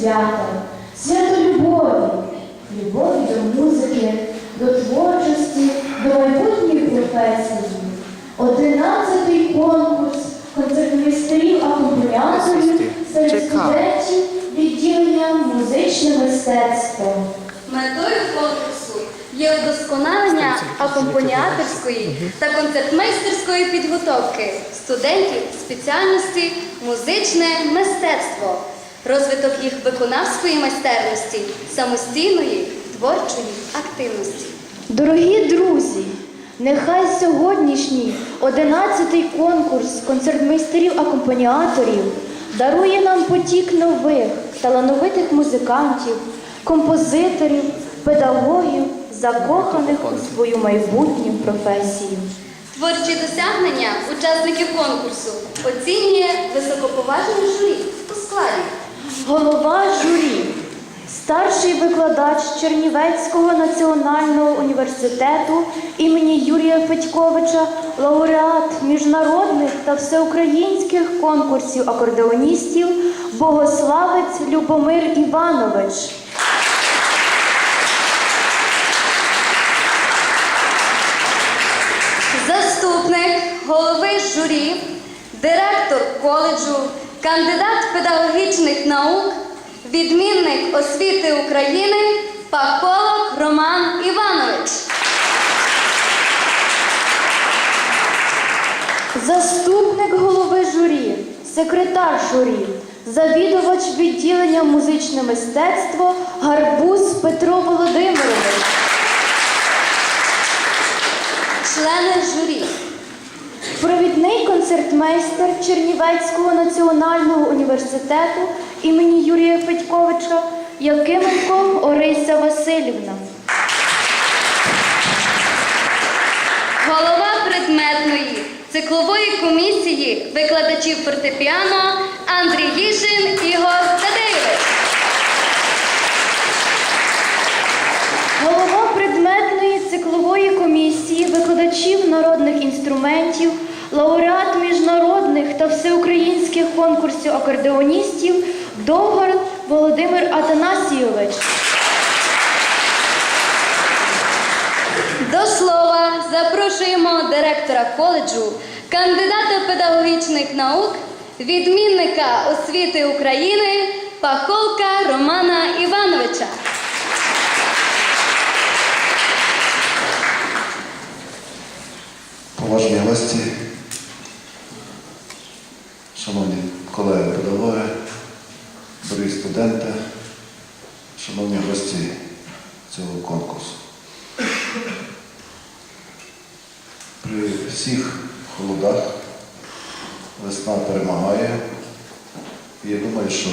свята, свято любові, любові до музики, до творчості, до майбутньої професії. Одинадцятий конкурс концертмейстерів акомпаніаторів серед студентів відділення музичне мистецтво. Метою конкурсу є удосконалення акомпаніаторської та концертмейстерської підготовки студентів спеціальності музичне мистецтво, розвиток їх виконавської майстерності, самостійної творчої активності. Дорогі друзі, нехай сьогоднішній 11-й конкурс концертмейстерів-акомпаніаторів дарує нам потік нових талановитих музикантів, композиторів, педагогів, закоханих у свою майбутню професію. Творчі досягнення учасників конкурсу оцінює складі Голова журі, старший викладач Чернівецького національного університету імені Юрія Федьковича, лауреат міжнародних та всеукраїнських конкурсів акордеоністів, богославець Любомир Іванович. Заступник голови журі, директор коледжу, кандидат педагогічних наук, відмінник освіти України Паколок Роман Іванович. Заступник голови журі, секретар журі, завідувач відділення музичне мистецтво Гарбуз Петро Володимирович. Члени журі. Провідний концертмейстер Чернівецького національного університету імені Юрія Федьковича Якименко Орися Васильівна. Голова предметної циклової комісії викладачів фортепіано Андрій Їшин Ігор Тадеєвич. Голова предметної циклової комісії викладачів народних інструментів, лауреат міжнародних та всеукраїнських конкурсів акордеоністів Довгар Володимир Атанасійович. До слова запрошуємо директора коледжу, кандидата педагогічних наук, відмінника освіти України Пахолка Романа Івановича. Поважні гості, шановні колеги педагоги, дорогі студенти, шановні гості цього конкурсу. При всіх холодах весна перемагає. І я думаю, що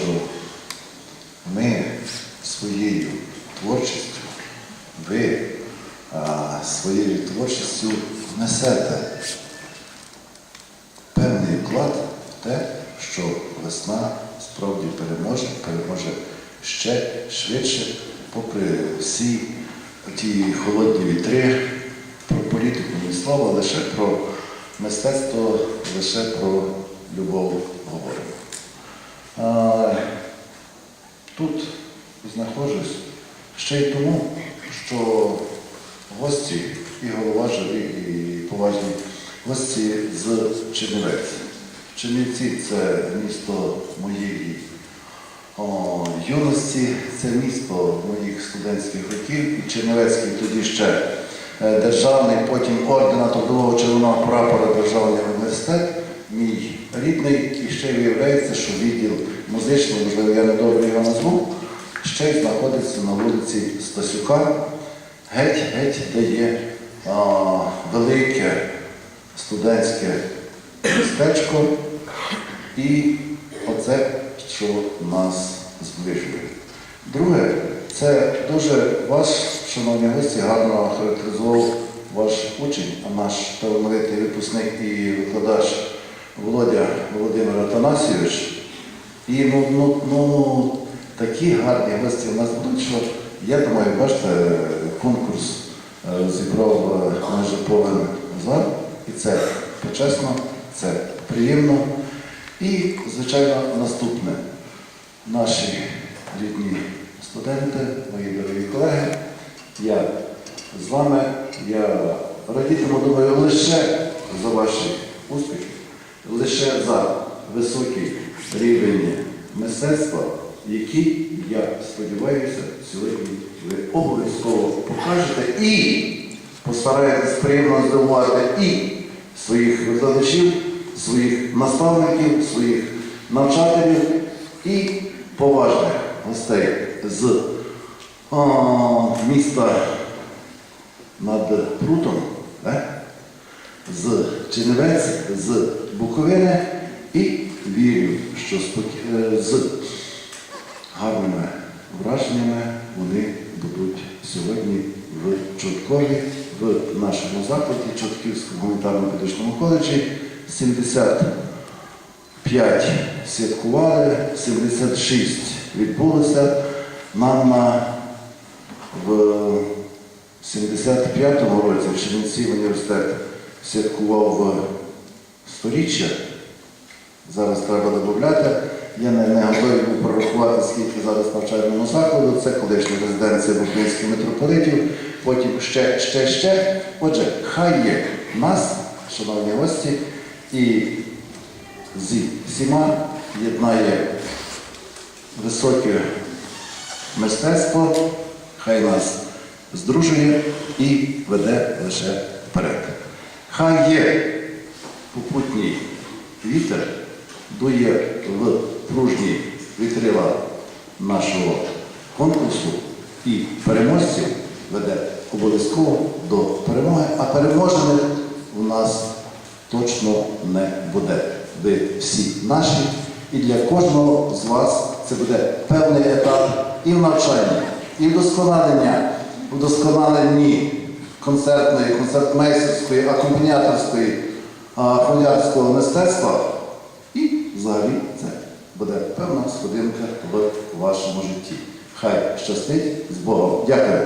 ми своєю творчістю, ви а, своєю творчістю внесете справді переможе, переможе ще швидше, попри всі ті холодні вітри, про політику ні слова, лише про мистецтво, лише про любов говоримо. Тут знаходжусь ще й тому, що гості і голова журі, і поважні гості з Чернівець. Чернівці це місто моєї о, юності, це місто моїх студентських років. І Чернівецький тоді ще е, державний, потім ордена трудового червоного прапора Державний університет, мій рідний, і ще виявляється, що відділ музичний, можливо, я недобре його назву, ще й знаходиться на вулиці Стасюка, геть-геть, де є велике студентське містечко, і оце, що нас зближує. Друге, це дуже ваш, шановні гості, гарно характеризував ваш учень, а наш талановитий випускник і викладач Володя Володимир Атанасійович. І ну, ну, ну, такі гарні гості у нас будуть, що я думаю, бачите, конкурс е, зібрав е, майже повен зал, і це почесно, це приємно. І, звичайно, наступне. Наші літні студенти, мої дорогі колеги. Я з вами, я радітиму, думаю, лише за ваші успіхи, лише за високий рівень мистецтва, який, я сподіваюся, сьогодні ви обов'язково покажете і постараєтесь приємно здивувати і своїх викладачів, своїх наставників, своїх навчателів і поважних гостей з о, міста над Прутом, так? з Чернівець, з Буковини і вірю, що спокі- е, з гарними враженнями вони будуть сьогодні в Чорткові, в нашому закладі, Чортківському гуманітарно-педагогічному коледжі. 75 святкували, 76 відбулося. Нам на в 75-му році в Чернівці університет святкував сторіччя. Зараз треба додати. Я не, не готовий був прорахувати, скільки зараз навчальному закладу. Це колишня резиденція Буковинських митрополитів, потім ще, ще, ще. Отже, хай є нас, шановні гості, і зі всіма єднає високе мистецтво, хай нас здружує і веде лише вперед. Хай є попутній вітер, дує в пружні вітрила нашого конкурсу і переможців веде обов'язково до перемоги, а переможених у нас точно не буде. Ви всі наші, і для кожного з вас це буде певний етап і в навчанні, і вдосконалення, вдосконаленні концертної, концертмейстерської, акомпаніаторської, хвилярського мистецтва. І взагалі це буде певна сходинка в вашому житті. Хай щастить з Богом. Дякую.